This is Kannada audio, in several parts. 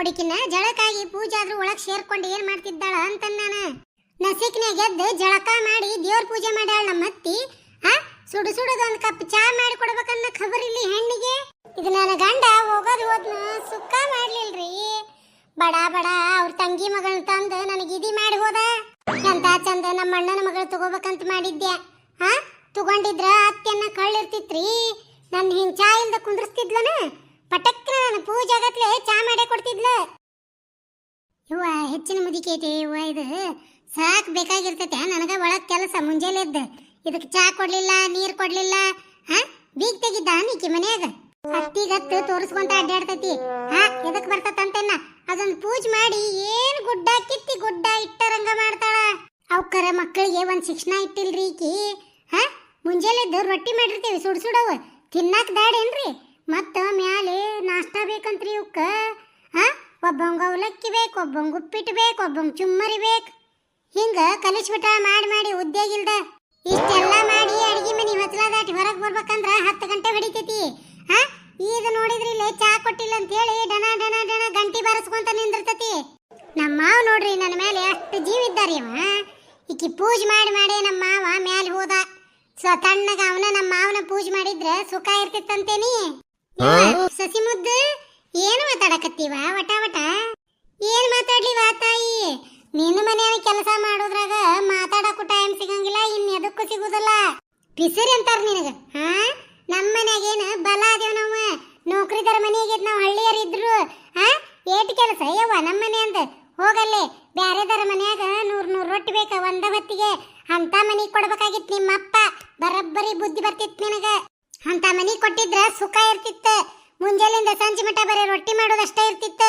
ನೋಡಿಕಿನ್ನ ಜಳಕಾಗಿ ಪೂಜೆ ಆದ್ರೂ ಒಳಗ್ ಸೇರ್ಕೊಂಡು ಏನ್ ಮಾಡ್ತಿದ್ದಾಳ ಅಂತ ನಾನು. ನಸಿಕ್ನಾಗ ಗೆದ್ದು ಜಳಕ ಮಾಡಿ ದೇವ್ರ ಪೂಜೆ ಮಾಡ್ಯಾಳ ನಮ್ಮ ಅತ್ತಿ. ಆ, ಸುಡು ಸುಡದ ಒಂದ್ ಕಪ್ ಚಾ ಮಾಡಿ ಕೊಡ್ಬೇಕನ್ನ ಖಬರ್ ಇಲ್ಲಿ ಹೆಣ್ಣಿಗೆ. ಇದು ನನ್ನ ಗಂಡ ಹೋಗೋದು ಹೋದ್ನ ಸುಕ್ಕ ಮಾಡ್ಲಿಲ್ರಿ. ಬಡ ಬಡ, ಅವ್ರ ತಂಗಿ ಮಗಳ ತಂದು ನನಗೆ ಇದಿ ಮಾಡಿ ಹೋದ. ಎಂತ ಚಂದ ನಮ್ಮ ಅಣ್ಣನ ಮಗಳು ತಗೋಬೇಕಂತ ಮಾಡಿದ್ದೆ ಹಾ ತಗೊಂಡಿದ್ರ ಅತ್ತೆನ್ನ ಕಳ್ಳಿರ್ತಿತ್ರಿ. ನನ್ನ ಹಿಂಗ್ ಚಾ ಇಲ್ದ ಕುಂದ್ರಸ್ತಿದ್ಲನ? ಪಟಕ್ನ ನನ್ನ ಪೂಜಾಗತ್ಲೆ ಚಾ ಮಾಡೇ ಕೊಡ್ತಿದ್ಲ. ಇವ ಹೆಚ್ಚಿನ ಮುದಿಕೆ ಐತಿ ಇವ ಇದು ಸಾಕ್ ಬೇಕಾಗಿರ್ತೈತೆ, ನನಗ ಒಳಗ್ ಕೆಲಸ ಮುಂಜಾನೆ ಎದ್ದು. ಇದಕ್ಕೆ ಚಾ ಕೊಡ್ಲಿಲ್ಲ, ನೀರ್ ಕೊಡ್ಲಿಲ್ಲ, ಹಾ? ಬೀಗ್ ತೆಗಿದ್ದ ನೀಕಿ ಮನ್ಯಾಗ? ಹತ್ತಿಗತ್ತು ತೋರಿಸ್ಕೊಂತ ಅಡ್ಡಾಡ್ತೈತಿ ಹಾ, ಎದಕ್ ಬರ್ತತಂತೆನ್ನ? ಅದೊಂದು ಪೂಜೆ ಮಾಡಿ ಏನ್ ಗುಡ್ಡ ಕಿತ್ತಿ ಗುಡ್ಡ ಇಟ್ಟರಂಗ ಮಾಡ್ತಾಳ? ಅವಕ್ಕರ ಮಕ್ಕಳಿಗೆ ಒಂದ್ ಶಿಕ್ಷಣ ಇಟ್ಟಿಲ್ರಿ ಈಕಿ, ಹಾ? ಮುಂಜಾನೆ ಎದ್ದು ರೊಟ್ಟಿ ಮಾಡಿರ್ತೀವಿ, ಸುಡ್ ಸುಡವು. ತಿನ್ನಾಕ್ ದಾಡೇನ್ರಿ ಮತ್ತ ಮ್ಯಾಲೆ ನಾಷ್ಟ ಬೇಕಂತ್ರಿ ಇವಕ್ಕ ಹಾಂ? ಒಬ್ಬಂಗ ಅವಲಕ್ಕಿ ಬೇಕು ಒಬ್ಬಂಗ ಉಪ್ಪಿಟ್ಟು ಬೇಕು ಒಬ್ಬಂಗ ಚುಮ್ಮರಿ ಬೇಕು ಹಿಂಗ ಕಲಿಸ್ಬಿಟ್ಟ ಮಾಡಿ ಮಾಡಿ ಉದ್ಯೋಗ ಇಲ್ದ. ಇಷ್ಟೆಲ್ಲ ಮಾಡಿ ಅಡಿಗೆ ಮನೆ ದಾಟಿ ಹೊರಗೆ ಬರ್ಬೇಕಂದ್ರೆ ಹತ್ತು ಗಂಟೆ ಹೊಡಿತೈತಿ. ಹಾಂ? ಈಗ ನೋಡಿದ್ರಿ ಇಲ್ಲೇ ಚಾ ಕೊಟ್ಟಿಲ್ಲ ಅಂತ ಹೇಳಿ ಡಣ ಡಣ ಡನ ಗಂಟಿ ಬಾರಿಸ್ಕೊಂತ ನಿಂದಿರ್ತತಿ. ನಮ್ಮ ಮಾವ ನೋಡ್ರಿ ನನ್ನ ಮೇಲೆ ಅಷ್ಟು ಜೀವ ಇದ್ದಾರೆ ಅವ. ಈಕಿ ಪೂಜೆ ಮಾಡಿ ಮಾಡಿ ನಮ್ಮ ಮಾವ ಮ್ಯಾಲೆ ಹೋದ. ಸೊ ತಣ್ಣಗ ಅವನ ನಮ್ಮ ಮಾವನ ಪೂಜೆ ಮಾಡಿದ್ರೆ ಸುಖ ಇರ್ತಿತ್ತಂತೇನಿ. ಇವ, ಸಸಿ ಮುದ್ದು ಏನು ಮಾತಾಡಕತ್ತೀವ? ವಟ ವಟ. ಏನ್ ಮಾತಾಡ್ಲಿವ ತಾಯಿ? ನಿನ್ನ ಮನೆಯ ಕೆಲಸ ಮಾಡೋದ್ರಾಗ ಮಾತಾಡಕ್ಕೂ ಟೈಮ್ ಸಿಗಂಗಿಲ್ಲ ಇನ್ ಎದಕ್ಕೂ ಸಿಗುದಿಲ್ಲ. ಪಿಸರಿ ಅಂತಾರ ನಿನಗ ಹಾ? ನಮ್ಮ ಮನ್ಯಾಗೇನು ಬಲ ಅದೇವ್ ನಾವು? ನೌಕರಿದಾರ ಮನೆಗೆ ನಾವು ಹಳ್ಳಿಯರ್ ಇದ್ರು ಹಾ ಏಟ್ ಕೆಲಸ? ಯವ್ವ ನಮ್ಮ ಮನೆ ಅಂತ ಹೋಗಲ್ಲೇ ಬ್ಯಾರೆದಾರ ಮನ್ಯಾಗ ನೂರ್ ನೂರ್ ರೊಟ್ಟಿ ಬೇಕ? ಒಂದ ಹೊತ್ತಿಗೆ. ಅಂತ ಮನಿ ಕೊಡ್ಬೇಕಾಗಿತ್ ನಿಮ್ಮಪ್ಪ. ಬರಬ್ಬರಿ ಬುದ್ಧಿ ಬರ್ತಿತ್ತು ನಿನಗ. ಅಂತ ಮನಿ ಕೊಟ್ಟಿದ್ರ ಸುಖ ಇರ್ತಿತ್ತ. ಮುಂಜಾನೆಯಿಂದ ಸಂಜೆ ಮಟ ಬರೀ ರೊಟ್ಟಿ ಮಾಡೋದಷ್ಟೇ ಇರ್ತಿತ್ತ.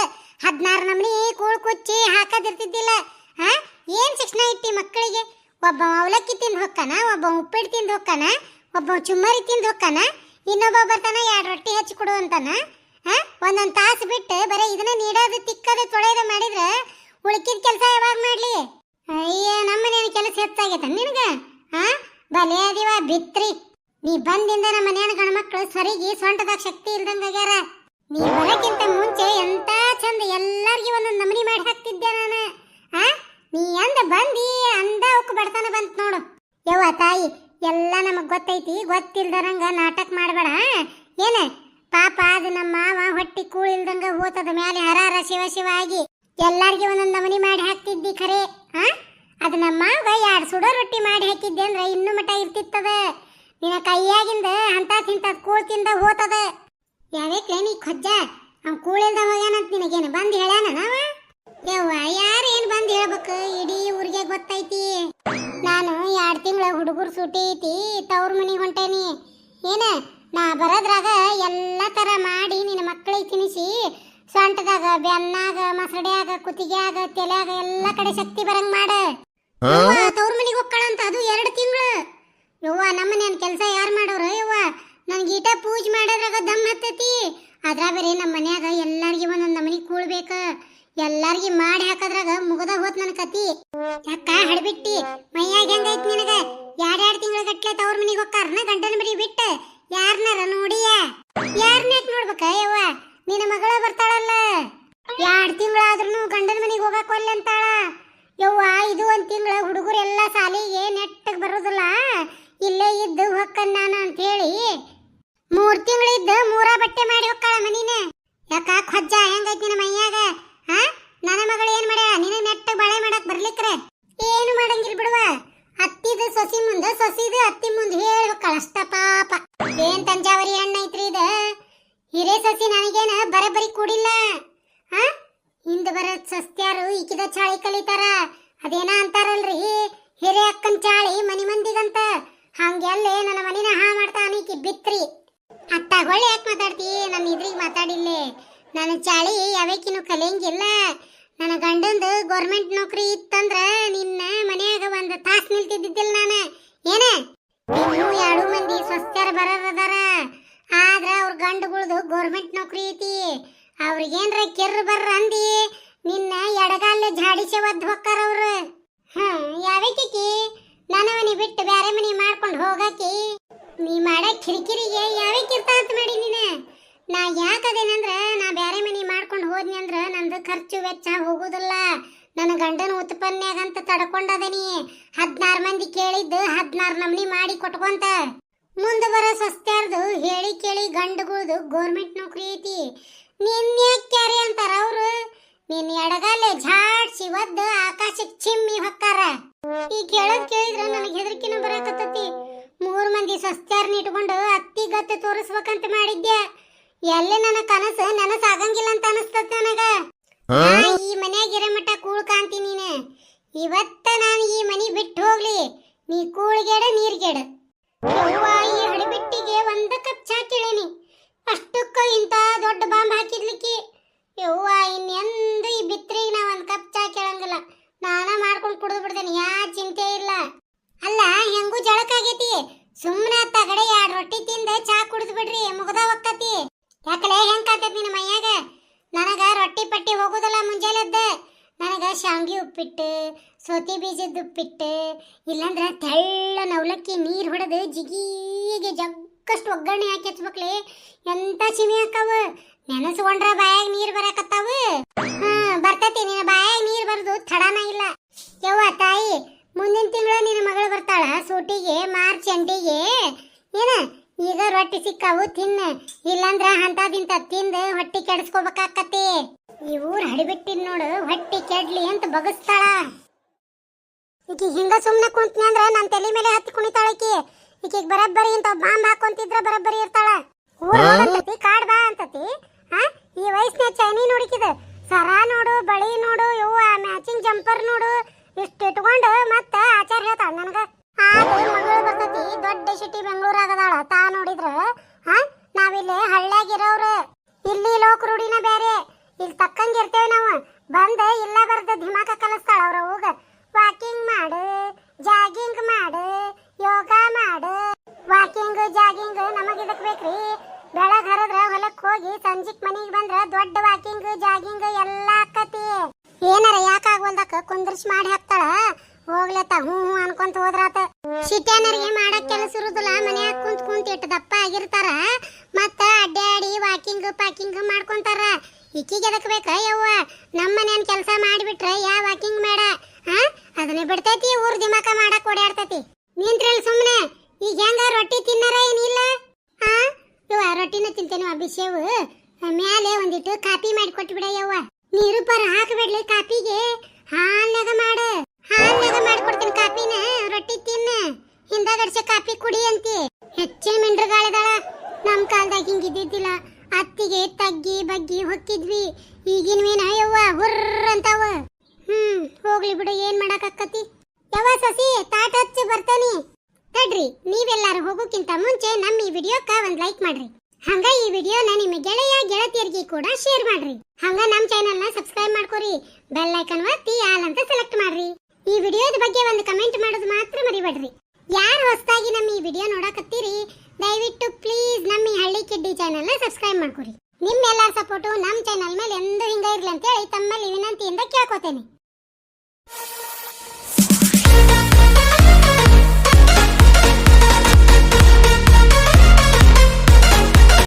ಹದಿನಾರು ನಮನಿ ಕೂಳ್ ಕುಚ್ಚಿ ಹಾಕದಿರ್ತಿದ್ದಿಲ್ಲ ಹಾ ಏನು ಶಿಕ್ಷಣ ಇಟ್ಟಿ ಮಕ್ಕಳಿಗೆ? ಒಬ್ಬ ಅವಲಕ್ಕಿ ತಿಂದು ಹೊಕ್ಕನ? ಒಬ್ಬ ಉಪ್ಪಿಟ್ಟು ತಿಂದು ಹೊಕ್ಕನ? ಒಬ್ಬ ಚುಮ್ಮರಿ ತಿಂದು ಹೊಕ್ಕನ? ಇನ್ನೊಬ್ಬ ಬರ್ತಾನ ಎರಡು ರೊಟ್ಟಿ ಹಚ್ಚಿ ಕೊಡು ಅಂತಾನ? ಹಾ ಒಂದೊಂದು ತಾಸು ಬಿಟ್ಟು ಬರೀ ಇದನ್ನ ನೀಡೋದು, ತಿಕ್ಕದು, ತೊಳೆಯೋದು ಮಾಡಿದ್ರೆ ಉಳ್ಕಿದ ಕೆಲಸ ಯಾವಾಗ ಮಾಡ್ಲಿ? ಅಯ್ಯ, ನಮ್ಮನೇನು ಕೆಲಸ ಹೆಚ್ಚಾಗೈತೆ ನಿನಗೆ? ಹಾ ಬಲೆ ಅದಿವ ಬಿತ್ರಿ. ನೀ ಬಂದಿಂದ ನಮ್ಮ ಮನೆಯ ಗಣಮಕ್ಕಳು ಸರಿಗೆ ಸೊಂಟದಾಗ ಶಕ್ತಿ ಇಲ್ದಂಗ ಆಗ್ಯಾರ. ನೀ ಬರಕ್ಕಿಂತ ಮುಂಚೆ ಎಂತ ಚಂದ ಎಲ್ಲಾರ್ಗಿ ಒಂದೊಂದು ನಮನಿ ಮಾಡಿ ಹಾಕ್ತಿದ್ದೆ ನಾನು? ಆ? ನೀ ಅಂದ ಬಂದಿ, ಅಂದ ಅವಕ್ಕೆ ಬಡತನ ಬಂತು ನೋಡು. ಯವ್ವ ತಾಯಿ, ಎಲ್ಲ ನಮಗೆ ಗೊತ್ತೈತಿ, ಗೊತ್ತಿಲ್ದರಂಗ ನಾಟಕ ಮಾಡಬೇಡ ಏನ? ಪಾಪ ಅದು ನಮ್ಮ ಮಾವ ಹೊಟ್ಟಿ ಕೂಳಿಲ್ದಂಗ ಹೋತದ ಮ್ಯಾಲೆ ಹರಾರ ಶಿವ ಶಿವ ಆಗಿ ಎಲ್ಲಾರ್ಗಿ ಒಂದೊಂದು ನಮನಿ ಮಾಡಿ ಹಾಕ್ತಿದ್ದಿ ಖರೆ, ಆ? ಅದು ನಮ್ಮ ಮಾವ ಎರಡು ಸುಡೋ ರೊಟ್ಟಿ ಮಾಡಿ ಹಾಕಿದ್ದೆ ಅಂದ್ರೆ ಇನ್ನೂ ಮಟ ಇರ್ತಿತ್ತದ. ನಿನ್ನ ಕೈಯಾಗಿಂದ ಅಂತ ತಿಂತಾ ಕೂಳ್ ತಿಂದ ಹೋತದ. ಯಾವ್ಯಾಕೆ ನೀ ಖಜ್ಜ ಅವ್ನ್ ಕೂಳಿಲ್ದ ಹೋಗ್ಯಾನಂತ ನಿನಗೇನು ಬಂದ್ ಹೇಳ್ಯಾನ ನಾವ? ಯವ್ವ ಯಾರು ಏನ್ ಬಂದ್ ಹೇಳ್ಬೇಕು? ಇಡೀ ಊರಿಗೆ ಗೊತ್ತೈತಿ. ನಾನು ಎರಡ್ ತಿಂಗಳ ಹುಡುಗರು ಸೂಟಿ ಐತಿ ತವ್ರ ಮನಿಗೆ ಹೊಂಟೇನಿ. ಏನ ನಾ ಬರೋದ್ರಾಗ ಎಲ್ಲ ತರ ಮಾಡಿ ನಿನ್ನ ಮಕ್ಕಳಿಗೆ ತಿನ್ನಿಸಿ ಸೊಂಟದಾಗ ಬೆನ್ನಾಗ ಮಸಡ್ಯಾಗ ಕುತ್ತಿಗೆಯಾಗ ತೆಲೆಯಾಗ ಎಲ್ಲ ಕಡೆ ಶಕ್ತಿ ಬರಂಗ್ ಮಾಡ. ತವ್ರ ಮನಿಗೆ ಹೋಗ್ಕಳಂತ ಅದು ಎರಡು ತಿಂಗಳು ಯವ್ವ ನಮ್ಮನೇನ್ ಕೆಲಸ ಯಾರು ಮಾಡೋರು ಯವ್ವ ಈಟ ಪೂಜೆ ಮಾಡೋದ್ರಾಗ ದಮ್ ಹತ್ತೈತಿ. ಅದ್ರ ಬೇರೆ ನಮ್ಮ ಮನ್ಯಾಗ ಎಲ್ಲಾರ್ಗಿ ಒಂದೊಂದ್ ನಮನಿ ಕೂಳ್ಬೇಕ ಎಲ್ಲಾರ್ಗಿ ಮಾಡಿ ಹಾಕದ್ರಾಗ ಮುಗದ ಹೋತ್ ನನ್ ಕತಿ. ಯಾಕ ಹಡ್ಬಿಟ್ಟಿ? ಮೈಯಾಗ ಹೆಂಗೈತ್ ನಿನಗ? ಎರಡೆರಡು ತಿಂಗಳ ಗಟ್ಲೆ ತವ್ರ ಮನಿಗೆ ಹೋಗ್ತಾರನ ಗಂಡನ ಮರಿ ಬಿಟ್ಟ. ಯಾರನಾರ ನೋಡಿಯ? ಯಾರನ್ಯಾಕ್ ನೋಡ್ಬೇಕ ಯವ್ವ? ನಿನ್ನ ಮಗಳ ಬರ್ತಾಳಲ್ಲ. ಎರಡ್ ತಿಂಗಳಾದ್ರೂ ಗಂಡನ ಮನಿಗೆ ಹೋಗಕ್ ಅಂತಾಳ. ಯವ್ವ, ಇದು ಒಂದ್ ತಿಂಗಳ ಹುಡುಗರು ಎಲ್ಲ ಸಾಲಿಗೆ ನೆಟ್ಟಗ್ ಬರೋದಿಲ್ಲ. ಇಲ್ಲೇ ಇದ್ದು ಹೊಕ್ಕನ್ ನಾನು. ಮೂರ್ ತಿಂಗಳಿದ್ದ ಮೂರ ಬಟ್ಟೆ ಮಾಡಿ ಹೋಗ್ತಾಳ ಮನಿನ ಯಾಕ ಖಜ್ಜ? ಹೆಂಗೈತಿ ನಿನ್ನ ಮೈಯಾಗ? ಹಾ ನನ್ನ ಮಗಳು ಏನ್ ಮಾಡ್ಯಾಳ ನಿನ್ನ ನೆಟ್ಟ ಬಳೆ ಮಾಡಕ್ ಬರ್ಲಿಕ್ರೆ? ಏನು ಮಾಡಂಗಿಲ್ ಬಿಡುವ? ಅತ್ತಿದ ಸೊಸಿ ಮುಂದ, ಸೊಸಿದ ಅತ್ತಿ ಮುಂದ ಹೇಳಿ ಹೊಕ್ಕಾಳ ಅಷ್ಟ ಪಾಪ. ಏನ್ ತಂಜಾವರಿ ಹಣ್ಣ ಐತ್ರಿ ಇದ? ಹಿರೇ ಸಸಿ ನನಗೇನ ಬರಬರಿ ಕೂಡಿಲ್ಲ. ಹಾ ಹಿಂದ ಬರ ಸಸ್ತ್ಯಾರು ಈಕಿದ ಚಾಳಿ ಕಲಿತಾರ. ಅದೇನ ಅಂತಾರಲ್ರಿ? ಹಿರೇ ಅಕ್ಕನ ಚಾಳಿ ಮನಿ ಮಂದಿಗಂತ. ಹಂಗೆಲ್ಲೇ ನನ್ನ ಮನಿನ ಹಾ ಮಾಡ್ತಾ ಈಕಿ ಬಿತ್ರಿ. ಅತ್ತ ಹೊಳ್ಳಿ ಯಾಕೆ ಮಾತಾಡ್ತಿ? ನನ್ನ ಇದ್ರಿಗೆ ಮಾತಾಡಿಲ್ಲೇ. ನನ್ನ ಚಾಳಿ ಯಾವಕಿನೂ ಕಲಿಯಂಗಿಲ್ಲ ನನ್ನ ಗಂಡಂದು ಗೌರ್ಮೆಂಟ್ ನೌಕರಿ ಇತ್ತಂದ್ರ ನಿನ್ನ ಮನ್ಯಾಗ ಒಂದು ತಾಸ್ ನಿಲ್ತಿದ್ದಿದ್ದಿಲ್ಲ ನಾನು. ಏನ? ಇನ್ನು ಎರಡು ಮಂದಿ ಸ್ವಸ್ಥರ ಬರೋರದಾರ ಆದ್ರ ಅವ್ರ ಗಂಡುಗಳ್ದು ಗೌರ್ಮೆಂಟ್ ನೌಕರಿ ಐತಿ. ಅವ್ರಿಗೇನ್ರ ಕೆರ್ರ ಬರ್ರ ಅಂದಿ. ನಿನ್ನ ಎಡಗಾಲೆ ಝಾಡಿಸಿ ಒದ್ದು ಹೊಕ್ಕಾರ ಅವ್ರು. ಹ್ಞೂ ಯಾವಕ್ಕಿ ನನ್ನ ಮನೆ ಬಿಟ್ಟು ಬೇರೆ ಮನೆ ಮಾಡ್ಕೊಂಡು ಹೋಗಾಕಿ. ನೀ ಮಾಡೋ ಕಿರಿಕಿರಿಗೆ ಯಾವಕ್ಕೆ ಇರ್ತಾ ಅಂತ ಮಾಡಿ ನೀನ ನಾ ಯಾಕದೇನಂದ್ರ ನಾ ಬ್ಯಾರೆ ಮನಿ ಮಾಡ್ಕೊಂಡು ಹೋದ್ನಿ ಅಂದ್ರ ನಂದು ಖರ್ಚು ವೆಚ್ಚ ಹೋಗುದಿಲ್ಲ. ನನ್ನ ಗಂಡನ ಉತ್ಪನ್ಯಾಗಂತ ತಡ್ಕೊಂಡದನಿ ಹದಿನಾರ್ ಮಂದಿ ಕೇಳಿದ್ದು ಹದ್ನಾರು ನಮ್ನಿ ಮಾಡಿ ಕೊಟ್ಕೊಂತ. ಮುಂದೆ ಬರೋ ಸಸ್ತ್ಯಾರ್ದು ಹೇಳಿ ಕೇಳಿ ಗಂಡುಗಳ್ದು ಗೋರ್ಮೆಂಟ್ ನೌಕರಿ ಐತಿ. ನಿನ್ನೆ ಕ್ಯಾರಿ ಅಂತಾರ ಅವ್ರು? ನಿನ್ ಎಡಗಾಲೆ ಝಾಡ್ಸಿ ಒದ್ದು ಆಕಾಶಕ್ಕೆ ಚಿಮ್ಮಿ ಹೊಕ್ಕಾರ. ಈ ಕೇಳೋದ್ ಕೇಳಿದ್ರ ನನಗೆ ಹೆದರಿಕಿನ ಬರಕತ್ತತಿ. ಮೂರ್ ಮಂದಿ ಸ್ವಸ್ತ್ಯಾರ್ನ ಇಟ್ಕೊಂಡು ಅತ್ತಿ ಗತ್ತೆ ತೋರಿಸ್ಬೇಕಂತ ಮಾಡಿದ್ದೆ. ಎಲ್ಲಿ ನನ್ನ ಕನಸು ನನಸಾಗಂಗಿಲ್ಲ ಅಂತ ಅನಿಸ್ತದ ನನಗ. ಈ ಮನ್ಯಾಗ ಇರೋ ಕೂಳ್ ಕಾಂತಿ ನೀನೆ. ಇವತ್ತ ನಾನು ಈ ಮನಿ ಬಿಟ್ಟು ಹೋಗ್ಲಿ. ನೀ ಕೂಳ್ಗೇಡ, ನೀರ್ಗೆಡ. ಈ ಹಡಿಬಿಟ್ಟಿಗೆ ಒಂದ ಕಪ್ ಚಾ ಕೇಳೇನಿ. ಅಷ್ಟಕ್ಕ ಇಂತ ದೊಡ್ಡ ಬಾಂಬ್ ಹಾಕಿದ್ಲಿಕ್ಕಿ. ಯವ್ವ, ಇನ್ನೆಂದು ಈ ಬಿತ್ರಿಗೆ ನಾ ಒಂದ್ ಕಪ್ ಚಾ ಕೇಳಂಗಿಲ್ಲ. ನಾನ ಮಾಡ್ಕೊಂಡು ಕುಡಿದು ಬಿಡ್ತೇನೆ. ಯಾ ಚಿಂತೆ ಇಲ್ಲ. ಅಲ್ಲ, ಹೆಂಗೂ ಜಳಕಾಗೈತಿ ಸುಮ್ಮನೆ ತಗಡೆ ಎರಡು ರೊಟ್ಟಿ ತಿಂದ ಚಾ ಕುಡಿದು ಬಿಡ್ರಿ. ಮುಗ್ದ ಒಕ್ಕತಿ ಯಾಕಲೆ ಹೆಂಗ್ ಕಾತೈತಿ ನಿನ್ನ ಮೈಯಾಗ? ಹೋಗುದಲ್ಲ ಮುಂಜಾನೆದ್ದ? ನನಗೆ ಶಾವ್ಗಿ ಉಪ್ಪಿಟ್ಟು, ಸೋತಿ ಬೀಜದ ಉಪ್ಪಿಟ್ಟು, ಇಲ್ಲಾಂದ್ರೆ ತೆಳ್ಳ ನವಲಕ್ಕಿ ನೀರು ಹೊಡೆದು ಜಿಗಿಗೆ ಜಗ್ಗಷ್ಟು ಒಗ್ಗರಣೆ ಹಾಕಿ ಹಚ್ಬೇಕ್ಲಿ. ಎಂತ ಚಿಮಿ ಹಾಕವ? ನೆನಸ್ಕೊಂಡ್ರೆ ಬಾಯಾಗ ನೀರು ಬರಕತ್ತಾವ. ಹಾ ಬರ್ತೈತಿ, ನಿನ್ನ ಬಾಯಾಗ ನೀರು ಬರದು ತಡನ ಇಲ್ಲ. ಯವ್ವ ತಾಯಿ, ಮುಂದಿನ ತಿಂಗಳ ನಿನ್ನ ಮಗಳು ಬರ್ತಾಳ ಸೂಟಿಗೆ, ಮಾರ್ಚ್ ಎಂಟಿಗೆ ಏನ? ಈಗ ರೊಟ್ಟಿ ಸಿಕ್ಕಾವು, ತಿನ್ನ. ಇಲ್ಲಂದ್ರ ಹಂತದಿಂತ ತಿಂದು ಹೊಟ್ಟಿ ಕೆಡಿಸ್ಕೋಬೇಕಾಕತಿ ಈ ಊರ್ ಹಡಿಬಿಟ್ಟಿನ್ ನೋಡು ಹೊಟ್ಟಿ ಕೆಡ್ಲಿ ಅಂತ ಬಗಸ್ತಾಳ. ಈಕಿ ಹಿಂಗ ಸುಮ್ನೆ ಕುಂತ್ನಿ ಅಂದ್ರ ನನ್ ತಲೆ ಮೇಲೆ ಹತ್ತಿ ಕುಣಿತಾಳಕಿ ಈಕಿಗ್ ಬರಬ್ಬರಿ ಇಂತ ಬಾಂಬ್ ಹಾಕೊಂತಿದ್ರ ಬರಬ್ಬರಿ ಇರ್ತಾಳ. ಊರ್ ಕಾಡ ಕಾಡ್ ಬಾ ಅಂತತಿ. ಹಾ? ಈ ವಯಸ್ಸಿನ ಚೈನಿ ನೋಡಿಕಿದ. ಸರ ನೋಡು ಬಳಿ ನೋಡು ಇವು ಮ್ಯಾಚಿಂಗ್ ಜಂಪರ್ ನೋಡು. ಇಷ್ಟ ಇಟ್ಕೊಂಡು ಮತ್ತ ಆಚಾರ ಹೇಳ್ತಾಳ ನನಗ ಆದ್ರೆ ಮಗಳು ಬರ್ತತಿ ದೊಡ್ಡ ಸಿಟಿ ಬೆಂಗಳೂರಾಗದಾಳ ತಾ ನೋಡಿದ್ರ ಹಾ ನಾವಿಲ್ಲಿ ಹಳ್ಳ್ಯಾಗಿರೋರು ಇಲ್ಲಿ ಲೋಕ ರೂಢಿನ ಬೇರೆ ಇಲ್ಲಿ ತಕ್ಕಂಗೆ ಇರ್ತೇವೆ ನಾವು ಬಂದ ಇಲ್ಲ ಬರ್ದ ಧಿಮಾಕ ಕಲಿಸ್ತಾಳ ಅವ್ರ ಹೋಗ ವಾಕಿಂಗ್ ಮಾಡು ಜಾಗಿಂಗ್ ಮಾಡು ಯೋಗ ಮಾಡು ವಾಕಿಂಗ್ ಜಾಗಿಂಗ್ ನಮಗ್ ಇದಕ್ ಬೇಕ್ರಿ ಬೆಳಗ್ ಹರದ್ರ ಹೊಲಕ್ ಹೋಗಿ ಸಂಜಿಕ್ ಮನಿಗ್ ಬಂದ್ರ ದೊಡ್ಡ ವಾಕಿಂಗ್ ಜಾಗಿಂಗ್ ಎಲ್ಲಾ ಆಕತಿ ಏನಾರ ಯಾಕ ಆಗ್ವಲ್ದಕ್ಕ ಕುಂದ್ರಿಸಿ ಮಾಡಿ ಹಾಕ್ತಾಳ ಹೋಗ್ಲತ್ತ ಹ್ಞೂ ಹ್ಞೂ ಅನ್ಕೊಂತ ಹೋದ್ರಾತ. ಶಿಟ್ಯಾನರಿಗೆ ಮಾಡಕ್ ಕೆಲಸ ಇರುದಿಲ್ಲ, ಮನ್ಯಾಗ ಕುಂತ್ ಕುಂತ ಇಟ್ಟು ದಪ್ಪ ಆಗಿರ್ತಾರ. ಮತ್ತ ಅಡ್ಡಾಡಿ ವಾಕಿಂಗ್ ಪಾಕಿಂಗ್ ಮಾಡ್ಕೊಂತಾರ. ಈಕಿಗೆ ಎದಕ್ ಬೇಕ ಯವ್ವ? ನಮ್ಮ ಮನೇನ್ ಕೆಲಸ ಮಾಡಿಬಿಟ್ರೆ ಯಾ ವಾಕಿಂಗ್ ಮಾಡ ಹಾ ಅದನ್ನ ಬಿಡ್ತೈತಿ, ಊರ್ ದಿಮಾಕ ಮಾಡಕ್ ಓಡಾಡ್ತೈತಿ ನಿಂತ್ರಲ್ಲಿ ಸುಮ್ನೆ, ಈಗ ಹೆಂಗ ರೊಟ್ಟಿ ತಿನ್ನಾರ ಏನಿಲ್ಲ? ಹಾ ಇವ ರೊಟ್ಟಿನ ತಿಂತೇನೆ ಅಭಿಷೇವ್. ಮ್ಯಾಲೆ ಒಂದಿಟ್ಟು ಕಾಪಿ ಮಾಡಿ ಕೊಟ್ಬಿಡ ಬಿಡ ಯವ್ವ. ನೀರು ಪರ ಹಾಕ್ಬಿಡ್ಲಿ ಕಾಪಿಗೆ. ಹಾಲ್ನಾಗ ಮಾಡು. ಹಾಲ್ನಾಗ ಮಾಡ್ಕೊಡ್ತೀನಿ ಕಾಫಿನ, ರೊಟ್ಟಿ ತಿನ್ನ. ಹಿಂದಗಡ್ಸೆ ಕಾಫಿ ಕುಡಿ ಅಂತಿ. ಹೆಚ್ಚಿನ ಮಿಂಡ್ರಗಾಳಿದಾಳ. ನಮ್ ಕಾಲ್ದಾಗ ಹಿಂಗೆ ಇದ್ದಿದ್ದಿಲ್ಲ ಅತ್ತಿಗೆ ತಗ್ಗಿ ಬಗ್ಗಿ ಹೊಕ್ಕಿದ್ವಿ. ಈಗಿನ ಮೀನ ಯವ್ವ ಹುರ್ರ ಅಂತಾವ. ಹ್ಮ್, ಹೋಗ್ಲಿ ಬಿಡು, ಏನ್ ಮಾಡಕ್ಕಾಕತಿ ಯವ್ವ ಸಸಿ, ತಾಟ ಹಚ್ಚಿ ಬರ್ತಾನಿ. ತಡ್ರಿ, ನೀವೆಲ್ಲಾರು ಹೋಗೋಕ್ಕಿಂತ ಮುಂಚೆ ನಮ್ಮ ಈ ವಿಡಿಯೋಕ್ಕ ಒಂದ್ ಲೈಕ್ ಮಾಡ್ರಿ. ಹಂಗ ಈ ವಿಡಿಯೋನ ನಿಮ್ಮ ಗೆಳೆಯ, ಗೆಳತಿಯರಿಗೆ ಕೂಡ ಶೇರ್ ಮಾಡ್ರಿ. ಹಂಗ ನಮ್ಮ ಚಾನೆಲ್ನ ಸಬ್ಸ್ಕ್ರೈಬ್ ಮಾಡ್ಕೊರಿ. ಬೆಲ್ ಐಕನ್ ಒತ್ತಿ, ಆಲ್ ಅಂತ ಸೆಲೆಕ್ಟ್ ಮಾಡ್ರಿ. ಈ ವಿಡಿಯೋದ ಬಗ್ಗೆ ಒಂದು ಕಮೆಂಟ್ ಮಾಡೋದು ಮಾತ್ರ ಮರಿಬೇಡ್ರಿ. ಯಾರು ಹೊಸದಾಗಿ ನಮ್ಮ ಈ ವಿಡಿಯೋ ನೋಡಕತ್ತೀರಿ, ದಯವಿಟ್ಟು ಪ್ಲೀಸ್ ನಮ್ಮ ಈ ಹಳ್ಳಿ ಕಿಡ್ಡಿ ಚಾನೆಲ್ ಸಬ್ಸ್ಕ್ರೈಬ್ ಮಾಡ್ಕೊರಿ ನಿಮ್ಮೆಲ್ಲರ ಸಪೋರ್ಟು ನಮ್ಮ ಚಾನೆಲ್ ಮೇಲೆ ಎಂದೂ ಹಿಂಗ ಇರಲಿ ಅಂತೇಳಿ ತಮ್ಮಲ್ಲಿ ವಿನಂತಿಯಿಂದ ಕೇಳ್ಕೊತೇನೆ.